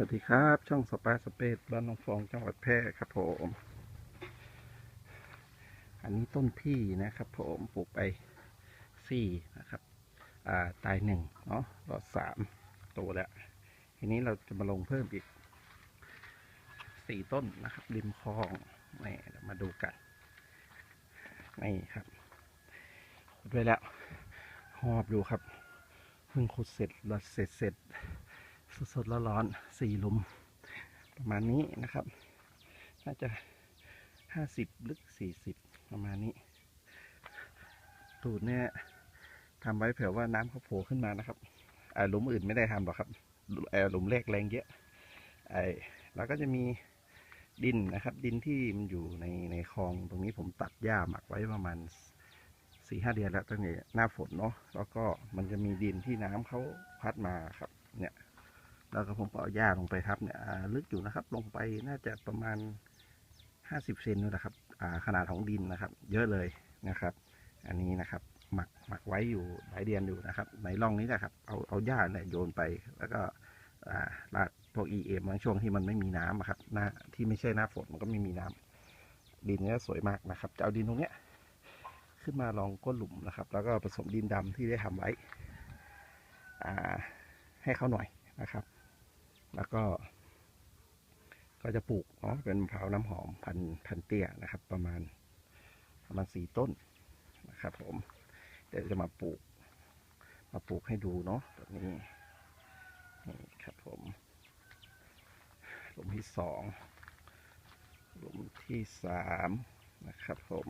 สวัสดีครับ ช่องสปาสเปซบ้านหนองฟองจังหวัดแพร่ครับผม อันนี้ต้นพี่นะครับผมปลูกไปสี่นะครับ อ่าตายหนึ่งเนาะรอดสามโตแล้ว ทีนี้เราจะมาลงเพิ่มอีกสี่ต้นนะครับ ริมคลองนี่มาดูกันนี่ครับขุดไว้แล้วหอบอยู่ครับเพิ่งขุดเสร็จรัดเสร็จเสร็จ สดๆร้อนสี่หลุม ประมาณนี้นะครับ น่าจะห้าสิบลึกสี่สิบประมาณนี้ ตูดเนี่ยทำไว้เผื่อว่าน้ำเขาโผล่ขึ้นมานะครับไอ่าหลุมอื่นไม่ได้ทำหรอกครับเอ่อหลุมแรกแรงเยอะไอ้แล้วก็จะมีดินนะครับ ดินที่มันอยู่ในในคลองตรงนี้ผมตัดหญ้าหมักไว้ประมาณสี่ห้าเดือนแล้วตั้งแต่หน้าฝนเนาะแล้วก็มันจะมีดินที่น้ำเขาพัดมาครับ เนี่ย แล้วก็ผมเอาหญ้าลงไปทับเนี่ยลึกอยู่นะครับ ลงไปน่าจะประมาณห้าสิบเซนนู่นนะครับขนาดของดินนะครับ เยอะเลยนะครับ อันนี้นะครับหมักหมักไว้อยู่หลายเดือนอยู่นะครับ ในร่องนี้นะครับ เอาเอาหญ้าเนี่ยโยนไปแล้วก็ลาดพวก EM บางช่วงที่มันไม่มีน้ำอะครับหน้าที่ไม่ใช่หน้าฝนมันก็ไม่มีน้ำดินเนี้ยสวยมากนะครับจะเอาดินตรงเนี้ยขึ้นมาลองก้นหลุมนะครับ แล้วก็ผสมดินดำที่ได้ทำไว้ให้เขาหน่อยนะครับ แล้วก็ก็จะปลูกเนาะเป็นมะพร้าวน้ำหอมพันพันเตี้ยนะครับ ประมาณประมาณสี่ต้นนะครับ ผม เดี๋ยวจะมาปลูก มาปลูกให้ดูเนาะแบบนี้นี่ครับผมหลุมที่สองหลุมที่สามนะครับผม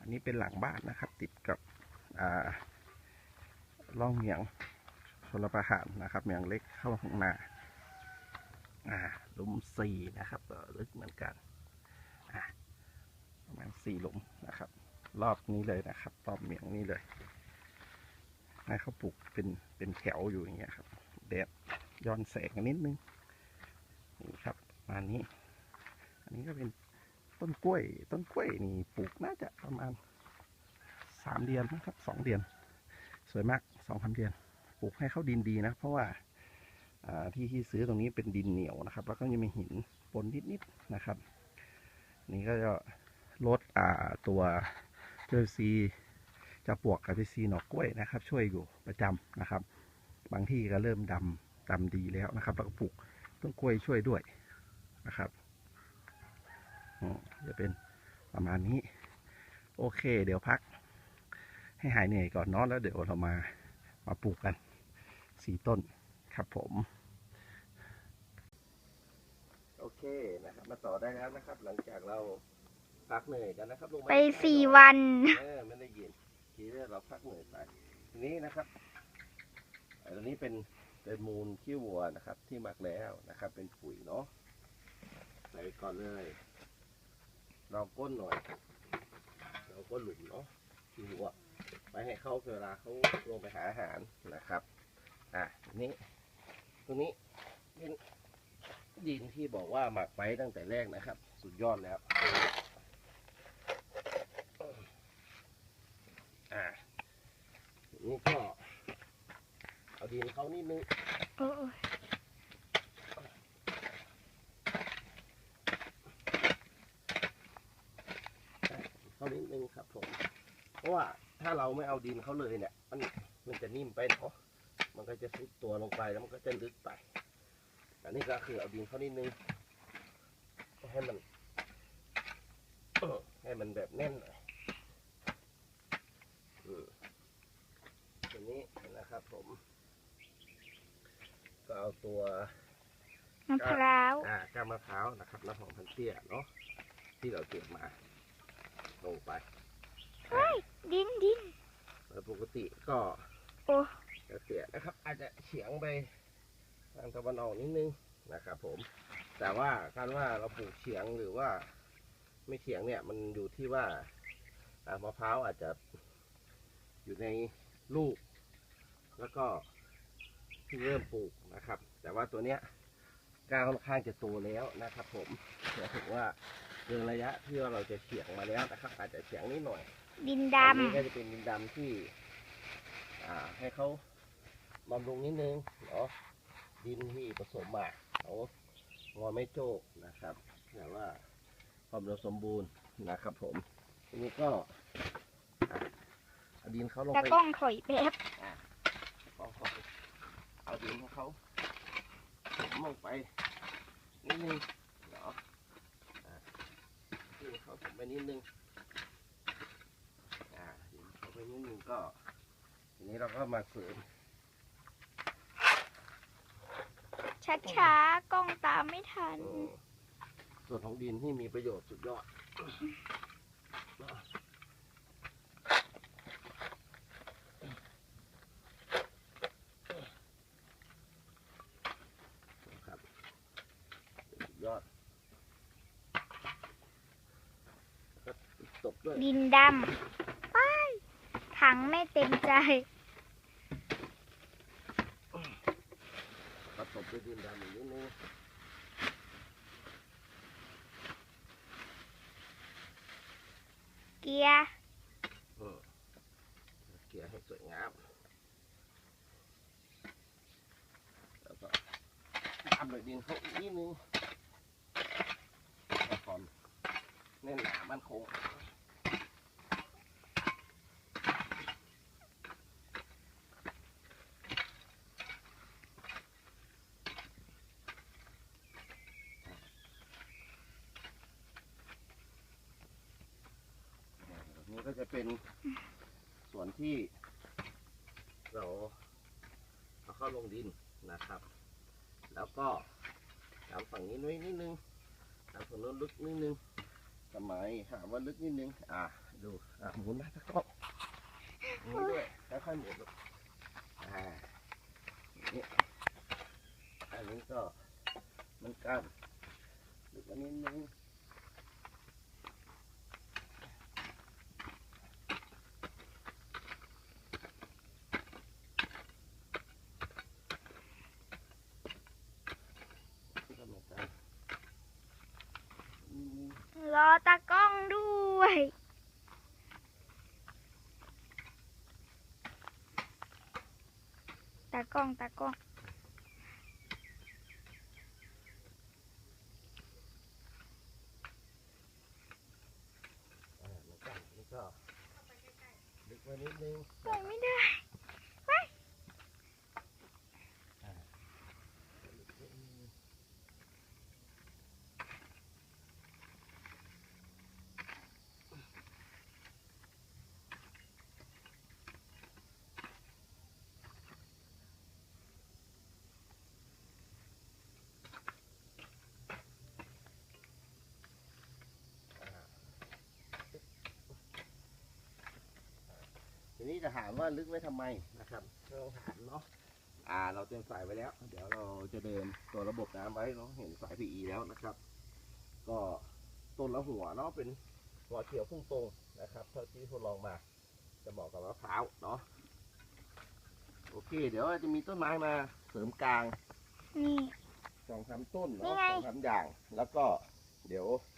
อันนี้เป็นหลังบ้านนะครับ ติดกับอ่าร่องเมียงชลประทานนะครับเมียงเล็กเข้าข้างนา อ่าหลุมสี่นะครับลึกเหมือนกันอ่าประมาณสี่หลุมนะครับ รอบนี้เลยนะครับรอบเมียงนี้เลยให้เขาปลูกเป็นเป็นแถวอยู่อย่างเงี้ยครับแดดย้อนแสงกันนิดนึงนี่ครับมานี้ อันนี้ก็เป็นต้นกล้วย ต้นกล้วยนี่ปลูกน่าจะประมาณสามเดือนนะครับสองเดือน สวยมากสองสามเดือน ปลูกให้เข้าดินดีนะ เพราะว่า ที่ที่ซื้อตรงนี้เป็นดินเหนียวนะครับ แล้วก็ยังมีหินปนนิดๆนะครับ นี่ก็จะลดอ่าตัวเจอซีจะปวกกับเจอซีหนอกกล้วยนะครับ ช่วยอยู่ประจำนะครับ บางที่ก็เริ่มดำดำดีแล้วนะครับ แล้วก็ปลูกต้นกล้วยช่วยด้วยนะครับจะเป็นประมาณนี้ โอเค เดี๋ยวพัก ให้หายเหนื่อยก่อนนาะแล้วเดี๋ยวเรามามาปลูกกันสี่ต้น ครับผม โอเคนะครับ มาต่อได้แล้วนะครับ หลังจากเราพักเหนื่อยกันนะครับลงาไปสี่วันเออไม่ได้ยินทีแรกเราพักเหนื่อยไปทีนี้นะครับอันนี้เป็นเป็นมูลขี้วัวนะครับ ที่หมักแล้วนะครับ เป็นปุ๋ยเนาะใส่ไปก่อนเลยเราก้นหน่อย เราก้นหลุมเนาะขี้วัวไปให้เขาเวลาเขาลงไปหาอาหารนะครับ อะทีนี้ ตรงนี้เป็นดินที่บอกว่าหมักไว้ตั้งแต่แรกนะครับ สุดยอดแล้วอะทีนี้ก็เอาดินเขานิดนึงเขานิดนึงครับผม เพราะว่าถ้าเราไม่เอาดินเขาเลยเนี่ย มันมันจะนิ่มไปเนาะ มันก็จะซุดตัวลงไปแล้วมันก็จะลึกไป อันนี้ก็คือเอาดินเขานิดนึงให้มันให้มันแบบแน่นหน่อยอืมทีนี้นะครับผม ก็เอาตัวมะพร้าวอ่าก้านมะพร้าวนะครับน้ำหอมพันเตี้ยเนาะที่เราเก็บมา ลงไปเฮ้ยดินดินโดยปกติก็ โอ้ จะเสียนะครับ อาจจะเฉียงไปทางตะวันออกนิดนึงนะครับ ผม แต่ว่าการว่าเราปลูกเฉียงหรือว่า ไม่เฉียงเนี่ยมันอยู่ที่ว่าอ่ามะพร้าวอาจจะอยู่ในลูก แล้วก็เพิ่งเริ่มปลูกนะครับ แต่ว่าตัวเนี้ยก้าวค่อนข้างจะโตแล้วนะครับ ผมหมายถึงว่าเกินระยะที่ว่าเราจะเฉียงมาแล้วนะครับ อาจจะเฉียงนิดหน่อยดินอันดำนี้ก็จะเป็นดินดำที่ อ่า ให้เขา บำรุงนิดนึงเนาะดินที่ผสมมางอไม่โจกนะครับแต่ว่าความอุดมสมบูรณ์นะครับ ผมทีนี้ก็อะเอาดินเขาลงตาไปกล้องถอยแบบเอาเขาเอาดินของเขาลงไปนิดนึงเนาะอะดินเขาถมไปนิดนึงอ่าดินเขาไปนิดนึงก็ทีนี้เราก็มาเสริม ช้าๆกล้องตามไม่ทันเอ่อส่วนของดินที่มีประโยชน์สุดยอดนะครับสุดยอดแล้วก็ตบด้วย ดินดำไปถังไม่เต็มใจ ก็ตบด้วยดินดำอีกนิดนึง เกียร์ เออเกลี่ยให้สวยงาม แล้วก็ทำด้วยดินเขาอีกนิดนึงให้ความแน่นหนามั่นคง นี่ ก็จะเป็นส่วนที่ เราเอาเข้าลงดินนะครับ แล้วก็ตามฝั่งนี้น้อยนิดนึงตามฝั่งโน้นลึกนิดนึงสมัยถามว่าลึกนิดนึง อะดูอะหมุนมาสักรอบหมุนด้วยค่อยๆหมุนลูกอ่านี่อันนี้ก็มันกันลึกนิดนึง ก็เหมือนกันอืม รอตากล้องด้วย ตากล้ องตากล้องอ่าเหมือนกันนี่ก็ลึกไว้นิดนึง ปล่อยไม่ได้ ที นี้จะถามว่าลึกไว้ทำไมนะครับไม่ต้องถามเนาะอ่า เราเตรียมสายไว้แล้ว เดี๋ยวเราจะเดินตัวระบบน้ำไว้เนาะเห็นสาย PE แล้วนะครับ ก็ต้นละหัวเนาะเป็นหัวเขียวพุ่งตรงนะครับเท่าที่ทดลองมา จะเหมาะกับมะพร้าวเนาะโอเค เดี๋ยวจะมีต้นไม้มาเสริมกลางนี่ สองสามต้นนี่เนาะไง สองสามอย่าง แล้วก็เดี๋ยว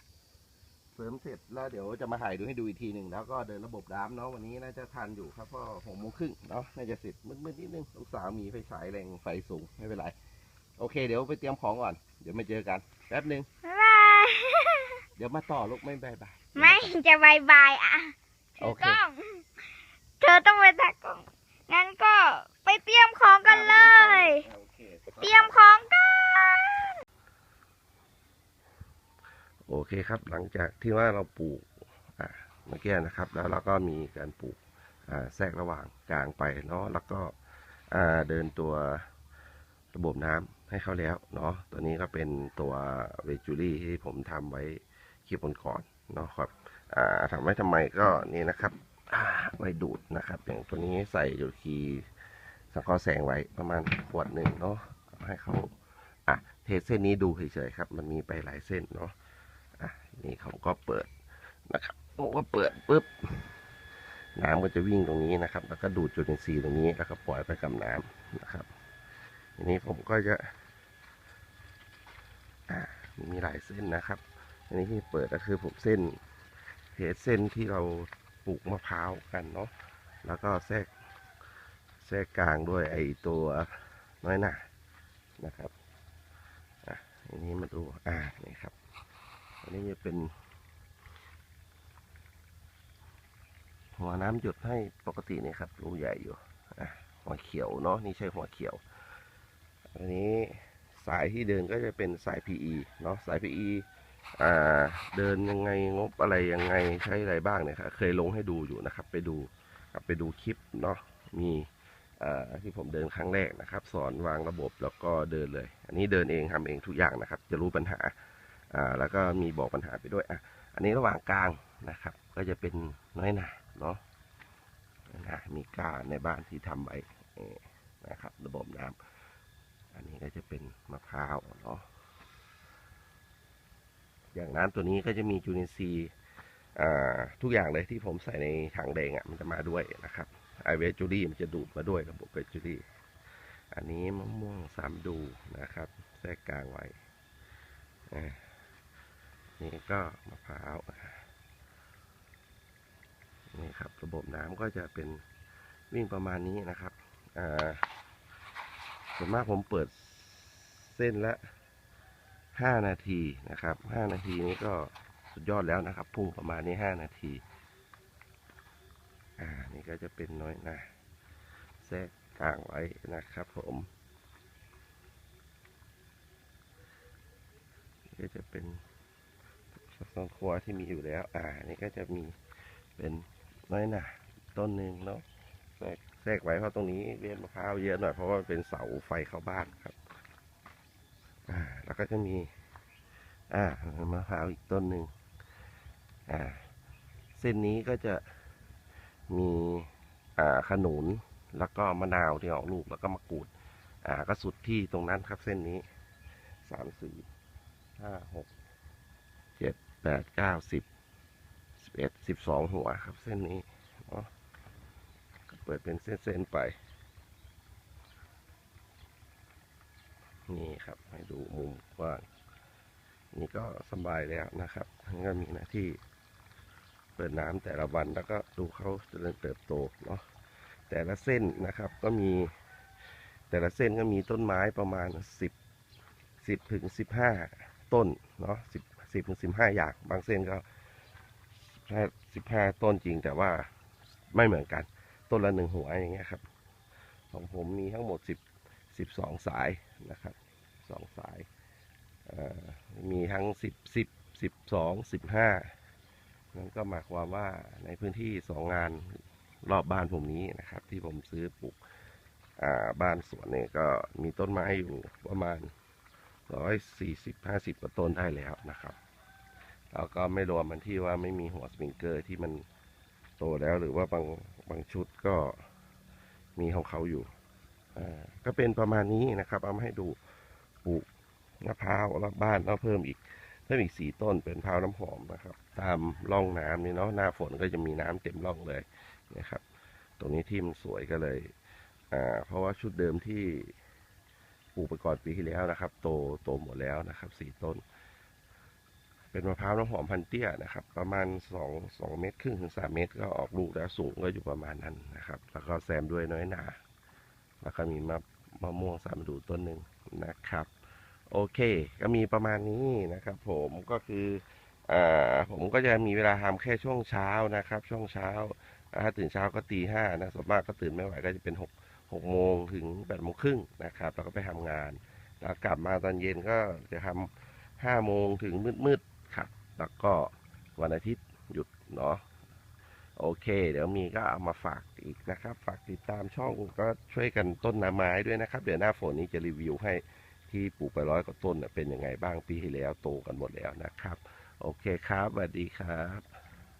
เส ริมเสร็จแล้วเดี๋ยวจะมาถ่ายดูให้ดูอีกทีหนึ่งแล้วก็เดินระบบน้ำเนาะวันนี้น่าจะทันอยู่ครับเพราะหกโมงครึ่งเนาะน่าจะเสร็จมืดๆนิดนึงลูกสาวมีไฟฉายแรงไฟสูงไม่เป็นไรโอเค เดี๋ยวไปเตรียมของก่อน เดี๋ยวมาเจอกันแป๊บหนึ่งบ๊ายบายเดี๋ยวมาต่อลูกไม่บายบายไม่จะบายบายอะถืโออเคกล้องเธอต้องไปตากล้องงั้นก็ไปเตรียมของกันเลย โอเค เตรียมของกัน โอ เคครับ หลังจากที่ว่าเราปลูกเมื่อกี้นะครับ แล้วเราก็มีการปลูกแทรกระหว่างกลางไปเนาะแล้วก็เดินตัวระบบน้ำให้เขาแล้วเนาะตัวนี้ก็เป็นตัวเวจูรี่ที่ผมทำไว้คลิปก่อนเนาะครับอ่าทำไว้ทำไมก็นี่นะครับไว้ดูดนะครับ อย่างตัวนี้ใส่ยูคีสังเคราะห์แสงไว้ประมาณขวดหนึ่งเนาะให้เขาอะเทสเส้นนี้ดูเฉยๆครับ มันมีไปหลายเส้นเนาะ นี่เขาก็เปิดนะครับผมก็เปิดปุ๊บน้ำก็จะวิ่งตรงนี้นะครับ แล้วก็ดูดจุลินทรีย์ตรงนี้แล้วก็ปล่อยไปกับน้ำนะครับทีนี้ผมก็จะอ่ามีหลายเส้นนะครับ อันนี้ที่เปิดก็คือผมเส้นเพจเส้นที่เราปลูกมะพร้าวกันเนาะแล้วก็แทรกแทรกกลางด้วยไอตัวน้อยหนานะครับ อะนนี้มาดูอ่านี่ครับ อันนี้จะเป็น หัวน้ำหยดให้ปกติเนี่ยครับรูใหญ่อยู่อะหัวเขียวเนาะนี่ใช่หัวเขียว อันนี้สายที่เดินก็จะเป็นสาย PE เนาะสาย PE อ่าเดินยังไงงบอะไรยังไงใช้อะไรบ้างเนี่ยครับเคยลงให้ดูอยู่นะครับ ไปดูกลับไปดูคลิปเนาะมีที่ผมเดินครั้งแรกนะครับ สอนวางระบบแล้วก็เดินเลย อันนี้เดินเองทำเองทุกอย่างนะครับ จะรู้ปัญหา อ่าแล้วก็มีบอกปัญหาไปด้วยอะอันนี้ระหว่างกลางนะครับ ก็จะเป็นน้อยหนาเนาะน้อยหนามีกาในบ้านที่ทำไว้นะครับ ระบบน้ำอันนี้ก็จะเป็นมะพร้าวเนาะอย่างน้ำตัวนี้ก็จะมีจุลินทรีย์อ่าทุกอย่างเลยที่ผมใส่ในถังแดงอะมันจะมาด้วยนะครับไอเวจูรี่มันจะดูดมาด้วยระบบเวจูรี่อันนี้มะม่วงสามดูนะครับแทรกกลางไว้อ่า นี่ก็มะพร้าวนี่ครับ ระบบน้ำก็จะเป็นวิ่งประมาณนี้นะครับอ่าส่วนมากผมเปิดเส้นละห้านาทีนะครับห้านาทีนี้ก็สุดยอดแล้วนะครับ พุ่งประมาณนี้ห้านาที อ่า นี่ก็จะเป็นน้อยนะแทรกกลางไว้นะครับ ผมนี่ก็จะเป็น ซองครัวที่มีอยู่แล้ว อ่า นี่ก็จะมีเป็นน้อยหนาต้นหนึ่งเนาะแทรกแทรกไว้เพราะตรงนี้เรียนมะพร้าวเยอะหน่อยเพราะว่าเป็นเสาไฟเข้าบ้านครับ อ่า แล้วก็จะมี อ่ามะพร้าวอีกต้นหนึ่งอ่า เส้นนี้ก็จะมีอ่าขนุนแล้วก็มะนาวที่ออกลูกแล้วก็มะกรูด อ่า ก็สุดที่ตรงนั้นครับเส้นนี้สามสี่ห้าหก แปดเก้าสิบสิบเอ็ดสิบสองหัวครับ เส้นนี้เนาะก็เปิดเป็นเส้น ๆ ไป นี่ครับ ให้ดูมุมกว้าง นี่ก็สบายแล้วนะครับนี่ก็มีหน้าที่เปิดน้ำแต่ละวันแล้วก็ดูเขาเจริญเติบโตเนาะแต่ละเส้นนะครับก็มีแต่ละเส้นก็มีต้นไม้ประมาณสิบสิบถึงสิบห้าต้นเนาะ สิบถึงสิบห้าอย่าง บางเส้นก็แค่สิบห้าต้นจริงแต่ว่าไม่เหมือนกัน ต้นละหนึ่งหัวอย่างเงี้ยครับ ของผมมีทั้งหมดสิบสิบสองสายนะครับสองสายมีทั้งสิบสิบสิบสองสิบห้านั่นก็หมายความว่าในพื้นที่สองงานรอบบ้านผมนี้นะครับ ที่ผมซื้อปลูกบ้านสวนเนี่ยก็มีต้นไม้อยู่ประมาณ ร้อยสี่สิบห้าสิบกว่าต้นได้แล้วนะครับ แล้วก็ไม่รวมมันที่ว่าไม่มีหัวสปริงเกอร์ที่มันโตแล้วหรือว่าบางบางชุดก็มีของเขาอยู่อ่าก็เป็นประมาณนี้นะครับ เอามาให้ดูปลูกมะพร้าวรอบบ้านแล้วเพิ่มอีกเพิ่มอีกสี่ต้นเป็นพร้าวน้ำหอมนะครับ ตามร่องน้ำนี่เนาะหน้าฝนก็จะมีน้ำเต็มร่องเลยนะครับ ตรงนี้ที่มันสวยก็เลย อ่า เพราะว่าชุดเดิมที่ ปลูกไปก่อนปีที่แล้วนะครับ โตโตหมดแล้วนะครับสี่ต้น เป็นมะพร้าวน้ำหอมพันเตี้ยนะครับ ประมาณสองสองเมตรครึ่งถึงสามเมตร ก็ออกลูกแล้วสูงก็อยู่ประมาณนั้นนะครับ แล้วก็แซมด้วยน้อยหนา แล้วก็มีมะมะม่วงสามดูต้นหนึ่งนะครับ โอเค ก็มีประมาณนี้นะครับ ผมก็คืออ่าผมก็จะมีเวลาทำแค่ช่วงเช้านะครับ ช่วงเช้าถ้าตื่นเช้าก็ตีห้านะส่วนมากก็ตื่นไม่ไหวก็จะเป็นหก หกโมงถึงแปดโมงครึ่งนะครับแล้วก็ไปทำงาน แล้วกลับมาตอนเย็นก็จะทำห้าโมงถึงมืดๆครับ แล้วก็วันอาทิตย์หยุดเนาะโอเค เดี๋ยวมีก็เอามาฝากอีกนะครับ ฝากติดตามช่องก็ช่วยกันต้นน้ำไม้ด้วยนะครับ เดี๋ยวหน้าฝนนี้จะรีวิวให้ที่ปลูกไปร้อยกว่าต้นเป็นยังไงบ้างปีที่แล้วโตกันหมดแล้วนะครับ โอเคครับสวัสดีครับ